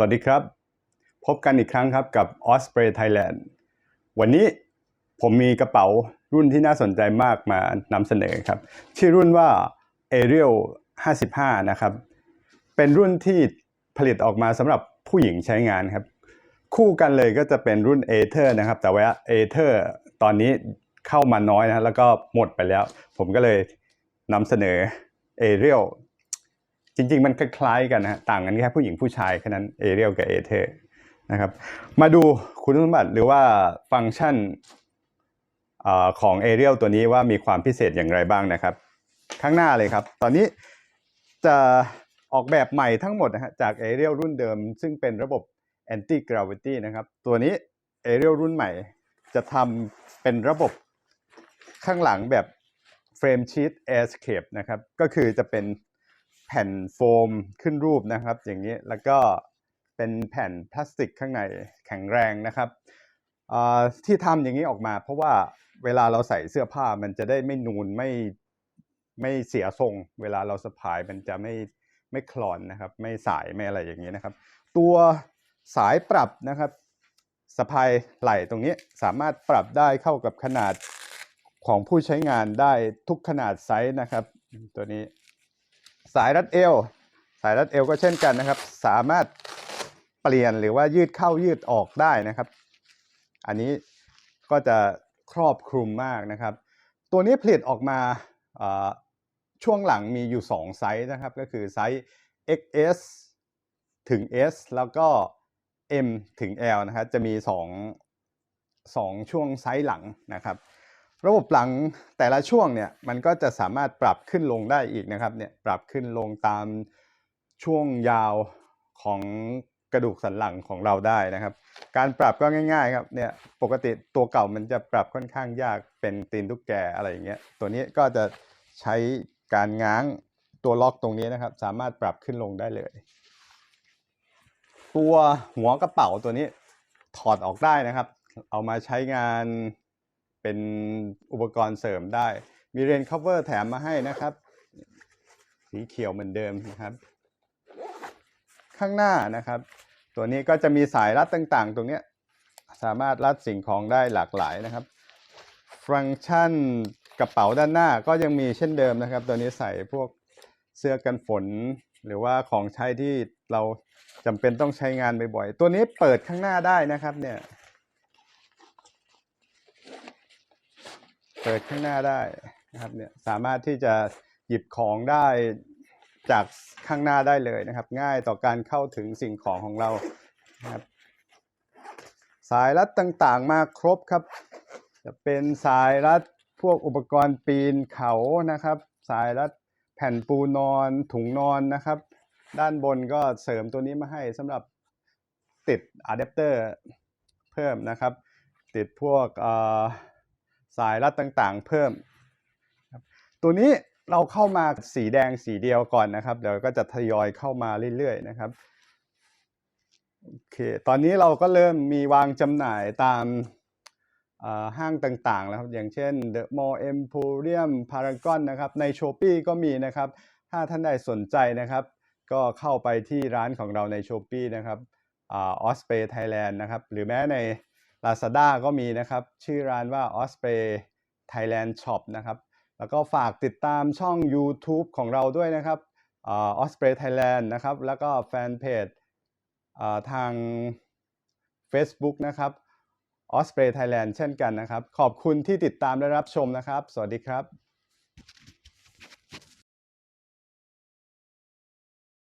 วัสดีครับ พบกันอีกครั้งครับกับ Osprey Thailand วันนี้ผมมีกระเป๋ารุ่นที่น่าสนใจมากมานำเสนอครับ ชื่อรุ่นว่า Ariel 55 นะครับ เป็นรุ่นที่ผลิตออกมาสำหรับผู้หญิงใช้งานครับ คู่กันเลยก็จะเป็นรุ่น a t h e r นะครับ แต่ว่า a t h e r ตอนนี้เข้ามาน้อยนะแล้วก็หมดไปแล้ว ผมก็เลยนำเสนอ Ariel จริง ๆ มันคล้ายๆกันนะฮะต่างกันแค่ผู้หญิงผู้ชายแค่นั้น Ariel กับ a t h e r นะครับมาดูคุณสมบัติหรือว่าฟังก์ชันอของ Ariel ตัวนี้ว่ามีความพิเศษอย่างไรบ้างนะครับ ข้างหน้าเลยครับ ตอนนี้จะออกแบบใหม่ทั้งหมดนะฮะจาก Ariel รุ่นเดิม ซึ่งเป็นระบบ anti gravity นะครับ ตัวนี้ Ariel รุ่นใหม่ จะทำเป็นระบบข้างหลังแบบ frame sheet airscape นะครับ ก็คือจะเป็น แผ่นโฟมขึ้นรูปนะครับ อย่างนี้แล้วก็เป็นแผ่นพลาสติกข้างในแข็งแรงนะครับที่ทำอย่างนี้ออกมา เพราะว่าเวลาเราใส่เสื้อผ้ามันจะได้ไม่นูนไม่ไม่เสียทรง เวลาเราสะพายมันจะไม่ไม่คลอนนะครับ ไม่สายไม่อะไรอย่างนี้นะครับ ตัวสายปรับนะครับสะพายไหล่ตรงนี้สามารถปรับได้เข้ากับขนาดของผู้ใช้งานได้ทุกขนาดไซส์นะครับ ตัวนี้ สายรัดเอว สายรัดเอวก็เช่นกันนะครับ สามารถเปลี่ยนหรือว่ายืดเข้ายืดออกได้นะครับ อันนี้ก็จะครอบคลุมมากนะครับ ตัวนี้ผลิตออกมาช่วงหลังมีอยู่ 2 ไซส์นะครับ ก็คือไซส์ XS ถึง S แล้วก็ M ถึง L นะครับจะมี 2 2 ช่วงไซส์หลังนะครับ ระบบหลังแต่ละช่วงเนี่ยมันก็จะสามารถปรับขึ้นลงได้อีกนะครับเนี่ยปรับขึ้นลงตามช่วงยาวของกระดูกสันหลังของเราได้นะครับ การปรับก็ง่าย ๆ ครับเนี่ยปกติตัวเก่ามันจะปรับค่อนข้างยากเป็นตีนตุ๊กแกอะไรอย่างเงี้ยตัวนี้ก็จะใช้การง้างตัวล็อกตรงนี้นะครับ สามารถปรับขึ้นลงได้เลย ตัวหัวกระเป๋าตัวนี้ถอดออกได้นะครับ เอามาใช้งาน เป็นอุปกรณ์เสริมได้ มีเรนคัฟเวอร์แถมมาให้นะครับ สีเขียวเหมือนเดิมนะครับ ข้างหน้านะครับ ตัวนี้ก็จะมีสายรัดต่างๆ ตรงนี้สามารถรัดสิ่งของได้หลากหลายนะครับ ฟังก์ชันกระเป๋าด้านหน้าก็ยังมีเช่นเดิมนะครับ ตัวนี้ใส่พวกเสื้อกันฝน หรือว่าของใช้ที่เราจำเป็นต้องใช้งานบ่อยๆ ตัวนี้เปิดข้างหน้าได้นะครับเนี่ย เปิดข้างหน้าได้นะครับเนี่ยสามารถที่จะหยิบของได้จากข้างหน้าได้เลยนะครับ ง่ายต่อการเข้าถึงสิ่งของของเรานะครับสายรัดต่างๆมาครบครับ จะเป็นสายรัดพวกอุปกรณ์ปีนเขานะครับ สายรัดแผ่นปูนอนถุงนอนนะครับ ด้านบนก็เสริมตัวนี้มาให้สำหรับติดอะแดปเตอร์เพิ่มนะครับ ติดพวกเอ่อ สายรัดต่างๆ เพิ่ม ตัวนี้เราเข้ามาสีแดงสีเดียวก่อนนะครับ เดี๋ยวก็จะทยอยเข้ามาเรื่อยๆนะครับโอเคตอนนี้เราก็เริ่มมีวางจำหน่ายตามห้างต่างๆแล้วครับ อย่างเช่น The Mall Emporium Paragon นะครับ ใน s h อ p e e ก็มีนะครับ ถ้าท่านใดสนใจนะครับ ก็เข้าไปที่ร้านของเราใน s h อ p e e นะครับอ่า Osprey Thailand นะครับ หรือแม้ใน Lazada ก็มีนะครับ ชื่อร้านว่า Osprey Thailand Shop นะครับ แล้วก็ฝากติดตามช่อง YouTube ของเราด้วยนะครับอ่า Osprey Thailand นะครับ แล้วก็แฟนเพจทาง Facebook นะครับออสเปรย์ไทยแลนด์เช่นกันนะครับ ขอบคุณที่ติดตามและรับชมนะครับ สวัสดีครับ